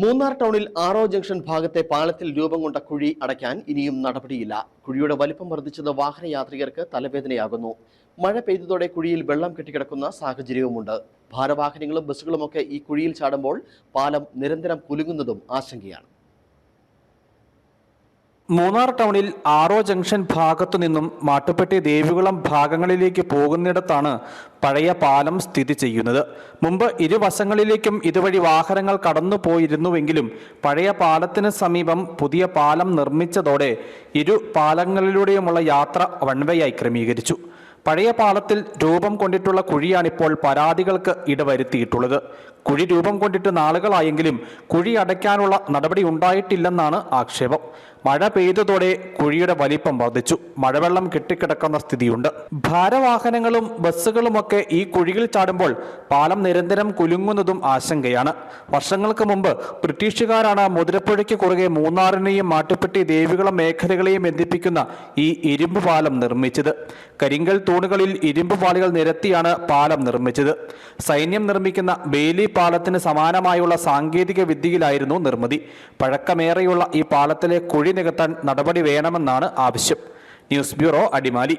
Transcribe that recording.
മൂന്നാർ ടൗണിൽ ആറോ ജംഗ്ഷൻ ഭാഗത്തെ പാലത്തിൽ രൂപം കൊണ്ട കുഴി അടയ്ക്കാൻ ഇനിയും നടപടിയില്ല. കുഴിയുടെ വലിപ്പം വർദ്ധിച്ചത് വാഹനയാത്രികർക്ക് തലവേദനയാകുന്നു. മഴ പെയ്തതോടെ കുഴിയിൽ വെള്ളം കെട്ടിക്കിടക്കുന്ന സാഹചര്യവുമുണ്ട്. ഭാരവാഹനങ്ങളും ബസ്സുകളുമൊക്കെ ഈ കുഴിയിൽ ചാടുമ്പോൾ പാലം നിരന്തരം കുലുങ്ങുന്നതും ആശങ്കയാണ്. മൂന്നാർ ടൗണിൽ ആറോ ജംഗ്ഷൻ ഭാഗത്തു നിന്നും മാട്ടുപ്പെട്ടി ദേവികുളം ഭാഗങ്ങളിലേക്ക് പോകുന്നിടത്താണ് പഴയ പാലം സ്ഥിതി ചെയ്യുന്നത്. മുമ്പ് ഇരുവശങ്ങളിലേക്കും ഇതുവഴി വാഹനങ്ങൾ കടന്നു പോയിരുന്നുവെങ്കിലും പഴയ പാലത്തിന് സമീപം പുതിയ പാലം നിർമ്മിച്ചതോടെ ഇരു പാലങ്ങളിലൂടെയുമുള്ള യാത്ര വൺവേയായി ക്രമീകരിച്ചു. പഴയ പാലത്തിൽ രൂപം കൊണ്ടിട്ടുള്ള കുഴിയാണിപ്പോൾ പരാതികൾക്ക് ഇടവരുത്തിയിട്ടുള്ളത്. കുഴി രൂപം കൊണ്ടിട്ട് നാളുകളായെങ്കിലും കുഴി അടയ്ക്കാനുള്ള നടപടി ഉണ്ടായിട്ടില്ലെന്നാണ് ആക്ഷേപം. മഴ പെയ്തതോടെ കുഴിയുടെ വലിപ്പം വർദ്ധിച്ചു. മഴവെള്ളം കെട്ടിക്കിടക്കുന്ന സ്ഥിതിയുണ്ട്. ഭാരവാഹനങ്ങളും ബസ്സുകളുമൊക്കെ ഈ കുഴിയിൽ ചാടുമ്പോൾ പാലം നിരന്തരം കുലുങ്ങുന്നതും ആശങ്കയാണ്. വർഷങ്ങൾക്ക് മുമ്പ് ബ്രിട്ടീഷുകാരാണ് മുതിരപ്പുഴയ്ക്ക് കുറുകെ മൂന്നാറിനെയും മാട്ടുപ്പെട്ടി ദേവികുളം മേഖലകളെയും ബന്ധിപ്പിക്കുന്ന ഈ ഇരുമ്പ് പാലം നിർമ്മിച്ചത്. കരിങ്കൽ തൂണുകളിൽ ഇരുമ്പ് പാളികൾ നിരത്തിയാണ് പാലം നിർമ്മിച്ചത്. സൈന്യം നിർമ്മിക്കുന്ന ബേലി പാലത്തിന് സമാനമായുള്ള സാങ്കേതിക വിദ്യയിലായിരുന്നു നിർമ്മിതി. പഴക്കമേറെയുള്ള ഈ പാലത്തിലെ കുഴി നികത്താൻ നടപടി വേണമെന്നാണ് ആവശ്യം. News bureau Adimali.